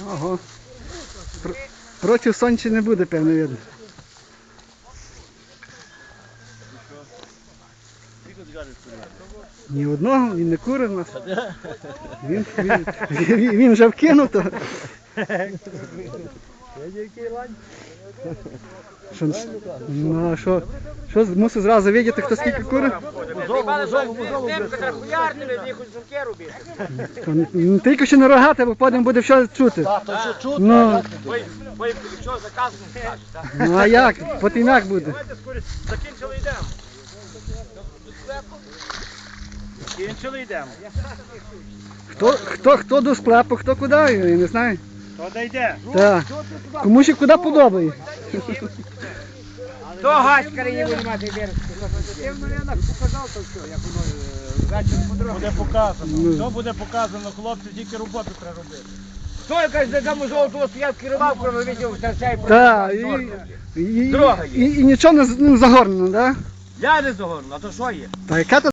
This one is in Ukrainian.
Ого. Пр- Проти сонця не буде, певно, видно. Ні одного, він не курить у нас. Він, він, він, він вже вкинув то. Що, ну, що, що мусив зразу видіти, хто скільки курить? То Не тільки що не рогати, бо потім буде все чути. То що чути? Ну, Ви якщо заказ не скажеш, так? ну а як? Потім як буде? Давайте скоріше. Закінчили йдемо. Закінчили йдемо. Хто, хто, хто до склепу, хто куди, я не знаю. Хто де йде? Так. Кому ще куди подобає. Хто гаськари не буде мати? Буде показано. Все буде показано, хлопці, тільки роботу треба робити. Хто якась за тому золотого стояв керував, коли видів серця і Так, і, і, і, Дорога є. і, і нічого не з- ну, загорнено, так? Я не загорну, а то що є? Та яка то